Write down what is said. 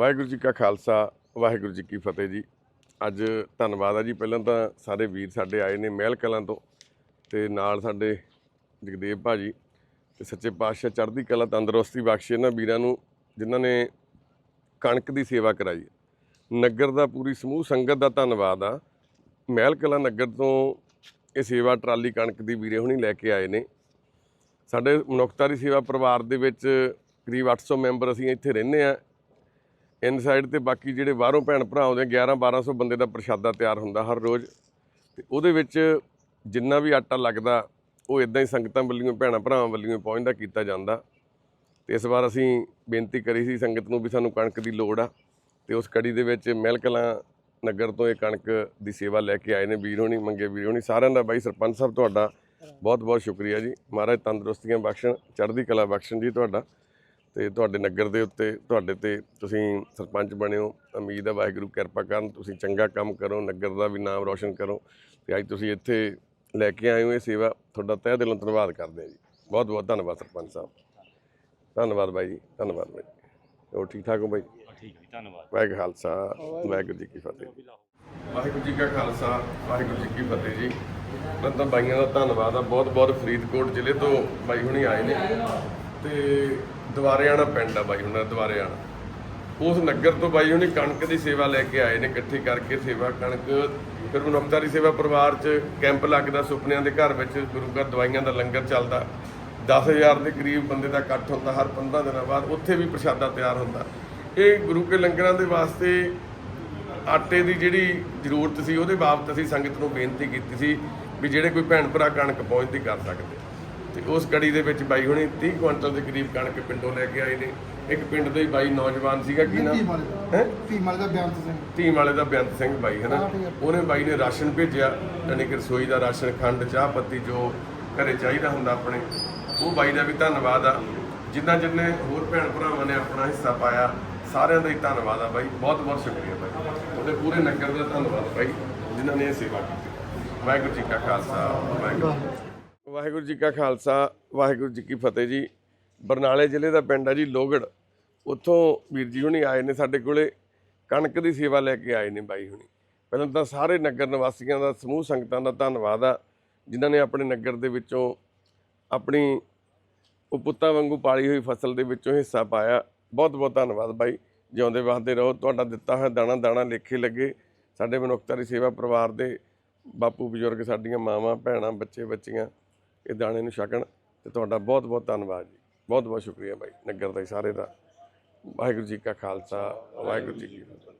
ਵਾਹਿਗੁਰੂ ਜੀ ਕਾ ਖਾਲਸਾ, ਵਾਹਿਗੁਰੂ ਜੀ ਕੀ ਫਤਿਹ ਜੀ। ਅੱਜ ਧੰਨਵਾਦ ਆ ਜੀ। ਪਹਿਲਾਂ ਤਾਂ ਸਾਰੇ ਵੀਰ ਸਾਡੇ ਆਏ ਨੇ ਮਹਿਲ ਕਲਾਂ ਤੋਂ ਤੇ ਨਾਲ ਸਾਡੇ ਜਗਦੇਵ ਭਾਜੀ ਤੇ ਸੱਚੇ ਪਾਤਸ਼ਾਹ ਚੜ੍ਹਦੀ ਕਲਾ, ਤੰਦਰੁਸਤੀ ਬਖਸ਼ੇ ਇਹਨਾਂ ਵੀਰਾਂ ਨੂੰ, ਜਿਨ੍ਹਾਂ ਨੇ ਕਣਕ ਦੀ ਸੇਵਾ ਕਰਾਈ ਨਗਰ ਦਾ ਪੂਰੀ ਸਮੂਹ ਸੰਗਤ ਦਾ ਧੰਨਵਾਦ ਆ। ਮਹਿਲ ਕਲਾਂ ਨਗਰ ਤੋਂ ਇਹ ਸੇਵਾ ਟਰਾਲੀ ਕਣਕ ਦੀ ਵੀਰੇ ਹੁਣੀ ਲੈ ਕੇ ਆਏ ਨੇ। ਸਾਡੇ ਮਨੁੱਖਤਾ ਦੀ ਸੇਵਾ ਪਰਿਵਾਰ ਦੇ ਵਿੱਚ ਕਰੀਬ 800 ਮੈਂਬਰ ਅਸੀਂ ਇੱਥੇ ਰਹਿੰਦੇ ਆ ਇਨਸਾਈਡ ਤੇ ਬਾਕੀ ਜਿਹੜੇ ਬਾਹਰੋਂ ਭੈਣ ਭਰਾ ਆਉਂਦੇ ਆ, 11 1200 ਬੰਦੇ ਦਾ ਪ੍ਰਸ਼ਾਦਾ ਤਿਆਰ ਹੁੰਦਾ ਹਰ ਰੋਜ਼। ਤੇ ਉਹਦੇ ਵਿੱਚ ਜਿੰਨਾ ਵੀ ਆਟਾ ਲੱਗਦਾ ਉਹ ਇਦਾਂ ਹੀ ਸੰਗਤਾਂ ਵੱਲੋਂ ਭੈਣਾਂ ਭਰਾਵਾਂ ਵੱਲੋਂ ਪਹੁੰਚਦਾ ਕੀਤਾ ਜਾਂਦਾ। ਤੇ ਇਸ ਵਾਰ ਅਸੀਂ ਬੇਨਤੀ ਕਰੀ ਸੀ ਸੰਗਤ ਨੂੰ ਵੀ ਸਾਨੂੰ ਕਣਕ ਦੀ ਲੋੜ ਆ। ਤੇ ਉਸ ਕੜੀ ਦੇ ਵਿੱਚ ਮਹਿਲਕਲਾਂ ਨਗਰ ਤੋਂ ਇਹ ਕਣਕ ਦੀ ਸੇਵਾ ਲੈ ਕੇ ਆਏ ਨੇ ਵੀਰ ਹੋਣੀ ਮੰਗੇ ਵੀਰ ਹੋਣੀ ਸਾਰਿਆਂ ਦਾ ਬਾਈ ਸਰਪੰਚ ਸਾਹਿਬ ਤੁਹਾਡਾ ਬਹੁਤ ਬਹੁਤ ਸ਼ੁਕਰੀਆ ਜੀ। ਮਹਾਰਾਜ ਤੰਦਰੁਸਤੀਆਂ ਬਖਸ਼ਣ ਚੜ੍ਹਦੀ ਕਲਾ ਬਖਸ਼ਣ ਜੀ ਤੁਹਾਡਾ। ਤੇ ਤੁਹਾਡੇ ਨਗਰ ਦੇ ਉੱਤੇ ਤੁਹਾਡੇ ਤੇ ਤੁਸੀਂ ਸਰਪੰਚ ਬਣਿਓ ਉਮੀਦ ਹੈ ਵਾਹਿਗੁਰੂ ਕਿਰਪਾ ਕਰਨ ਤੁਸੀਂ ਚੰਗਾ ਕੰਮ ਕਰੋ ਨਗਰ ਦਾ ਵੀ ਨਾਮ ਰੌਸ਼ਨ ਕਰੋ ਤੇ ਅੱਜ ਤੁਸੀਂ ਇੱਥੇ ਲੈ ਕੇ ਆਏ ਹੋ ਇਹ ਸੇਵਾ ਤੁਹਾਡਾ ਤਹਿ ਦਿਲੋਂ ਧੰਨਵਾਦ ਕਰਦੇ ਹਾਂ ਜੀ। ਬਹੁਤ ਬਹੁਤ ਧੰਨਵਾਦ ਸਰਪੰਚ ਸਾਹਿਬ। ਧੰਨਵਾਦ ਬਾਈ ਜੀ ਧੰਨਵਾਦ ਬਾਈ ਹੋਰ ਠੀਕ ਠਾਕ ਹੋ ਬਾਈ? ਠੀਕ ਹੈ ਜੀ, ਧੰਨਵਾਦ। ਵਾਹਿਗੁਰੂ ਖਾਲਸਾ ਵਾਹਿਗੁਰੂ ਜੀ ਕੀ ਫਤਿਹ। ਵਾਹਿਗੁਰੂ ਜੀ ਕਾ ਖਾਲਸਾ ਵਾਹਿਗੁਰੂ ਜੀ ਕੀ ਫਤਿਹ ਜੀ। ਮੈਂ ਤਾਂ ਬਾਈਆਂ ਦਾ ਧੰਨਵਾਦ ਆ ਬਹੁਤ ਬਹੁਤ ਫਰੀਦਕੋਟ ਜ਼ਿਲ੍ਹੇ ਤੋਂ ਬਾਈ ਹੁਣੀ ਆਏ ਨੇ। ਤੇ ਦੁਆਰੇ ਆਣਾ ਪਿੰਡ ਆ ਬਾਈ ਉਹਨਾਂ ਦਾ ਦੁਆਰੇ ਆਣਾ ਉਸ ਨਗਰ ਤੋਂ ਬਾਈ ਉਹਨੇ ਕਣਕ ਦੀ ਸੇਵਾ ਲੈ ਕੇ ਆਏ ਨੇ, ਇਕੱਠੀ ਕਰਕੇ ਸੇਵਾ ਕਣਕ, ਫਿਰ ਮਨੁੱਖਤਾ ਦੀ ਸੇਵਾ ਪਰਿਵਾਰ 'ਚ ਕੈਂਪ ਲੱਗਦਾ, ਸੁਪਨਿਆਂ ਦੇ ਘਰ ਵਿੱਚ ਗੁਰੂ ਘਰ ਦਵਾਈਆਂ ਦਾ ਲੰਗਰ ਚੱਲਦਾ। 10000 ਦੇ ਕਰੀਬ ਬੰਦੇ ਦਾ ਇਕੱਠ ਹੁੰਦਾ, ਹਰ 15 ਦਿਨਾਂ ਬਾਅਦ ਉੱਥੇ ਵੀ ਪ੍ਰਸ਼ਾਦਾ ਤਿਆਰ ਹੁੰਦਾ। ਇਹ ਗੁਰੂ ਕੇ ਲੰਗਰਾਂ ਦੇ ਵਾਸਤੇ ਆਟੇ ਦੀ ਜਿਹੜੀ ਜ਼ਰੂਰਤ ਸੀ, ਉਹਦੇ ਬਾਬਤ ਅਸੀਂ ਸੰਗਤ ਨੂੰ ਬੇਨਤੀ ਕੀਤੀ ਸੀ ਵੀ ਜਿਹੜੇ ਕੋਈ ਭੈਣ ਭਰਾ ਕਣਕ ਪਹੁੰਚਦੀ ਕਰ ਸਕਦੇ। ਤੇ ਉਸ ਕੜੀ ਦੇ ਵਿੱਚ ਬਾਈ ਹੁਣੀ 30 ਕੁਇੰਟਲ ਦੇ ਕਰੀਬ ਕਣਕ ਪਿੰਡੋਂ ਲੈ ਕੇ ਆਏ ਨੇ। ਇੱਕ ਪਿੰਡ ਦੇ ਹੀ ਬਾਈ ਨੌਜਵਾਨ ਸੀਗਾ ਕੀ ਨਾਮ? ਹੈ? ਫੀਮਲ ਦਾ ਬਿਆਨ ਤੁਸੀਂ। ਟੀਮ ਵਾਲੇ ਦਾ ਬੇਅੰਤ ਸਿੰਘ ਬਾਈ ਹੈ ਨਾ? ਉਹਨੇ ਬਾਈ ਨੇ ਰਾਸ਼ਨ ਭੇਜਿਆ ਯਾਨੀ ਕਿ ਰਸੋਈ ਦਾ ਰਾਸ਼ਨ ਖੰਡ ਚਾਹ ਪੱਤੀ ਜੋ ਘਰੇ ਚਾਹੀਦਾ ਹੁੰਦਾ ਆਪਣੇ। ਉਹ ਬਾਈ ਦਾ ਵੀ ਧੰਨਵਾਦ ਆ। ਜਿੰਨਾ ਜਿੰਨੇ ਹੋਰ ਭੈਣ ਭਰਾਵਾਂ ਨੇ ਆਪਣਾ ਹਿੱਸਾ ਪਾਇਆ ਸਾਰਿਆਂ ਦਾ ਹੀ ਧੰਨਵਾਦ ਆ ਬਾਈ। ਬਹੁਤ ਬਹੁਤ ਸ਼ੁਕਰੀਆ ਬਾਈ। ਉਹਦੇ ਪੂਰੇ ਨਗਰ ਦਾ ਧੰਨਵਾਦ ਬਾਈ ਜਿਨ੍ਹਾਂ ਨੇ ਇਹ ਸੇਵਾ ਕੀਤੀ। ਵਾਹਿਗੁਰੂ ਜੀ ਕਾ ਖਾਲਸਾ ਵਾਹਿਗੁਰੂ ਵਾਹਿਗੁਰੂ ਜੀ ਕਾ ਖਾਲਸਾ, ਵਾਹਿਗੁਰੂ ਜੀ ਕੀ ਫਤਿਹ ਜੀ। ਬਰਨਾਲੇ ਜ਼ਿਲ੍ਹੇ ਦਾ ਪਿੰਡ ਆ ਜੀ ਲੋਗੜ ਉੱਥੋਂ ਵੀਰ ਜੀ ਹੁਣੀ ਆਏ ਨੇ ਸਾਡੇ ਕੋਲੇ, ਕਣਕ ਦੀ ਸੇਵਾ ਲੈ ਕੇ ਆਏ ਨੇ ਬਾਈ ਹੁਣੀ। ਪਹਿਲਾਂ ਤਾਂ ਸਾਰੇ ਨਗਰ ਨਿਵਾਸੀਆਂ ਦਾ, ਸਮੂਹ ਸੰਗਤਾਂ ਦਾ ਧੰਨਵਾਦ ਆ, ਜਿਨ੍ਹਾਂ ਨੇ ਆਪਣੇ ਨਗਰ ਦੇ ਵਿੱਚੋਂ ਆਪਣੀ ਉਹ ਪੁੱਤਾਂ ਵਾਂਗੂ ਪਾਲੀ ਹੋਈ ਫਸਲ ਦੇ ਵਿੱਚੋਂ ਹਿੱਸਾ ਪਾਇਆ। ਬਹੁਤ ਬਹੁਤ ਧੰਨਵਾਦ ਬਾਈ। ਜਿਉਂਦੇ ਵਾਸਤੇ ਰਹੋ, ਤੁਹਾਡਾ ਦਿੱਤਾ ਹੋਇਆ ਦਾਣਾ ਦਾਣਾ ਲੇਖੇ ਲੱਗੇ। ਸਾਡੇ ਮਨੁੱਖਤਾ ਦੀ ਸੇਵਾ ਪਰਿਵਾਰ ਦੇ ਬਾਪੂ ਬਜ਼ੁਰਗ, ਸਾਡੀਆਂ ਮਾਵਾਂ, ਭੈਣਾਂ, ਬੱਚੇ, ਬੱਚੀਆਂ। ਇਹ ਦਾਣੇ ਨੂੰ ਛਕਣ ਤੇ ਤੁਹਾਡਾ ਬਹੁਤ ਬਹੁਤ ਧੰਨਵਾਦ ਜੀ। ਬਹੁਤ ਬਹੁਤ ਸ਼ੁਕਰੀਆ ਬਾਈ, ਨਗਰ ਦਾ ਹੀ ਸਾਰੇ ਦਾ। ਵਾਹਿਗੁਰੂ ਜੀ ਕਾ ਖਾਲਸਾ, ਵਾਹਿਗੁਰੂ ਜੀ ਕੀ ਫਤਿਹ।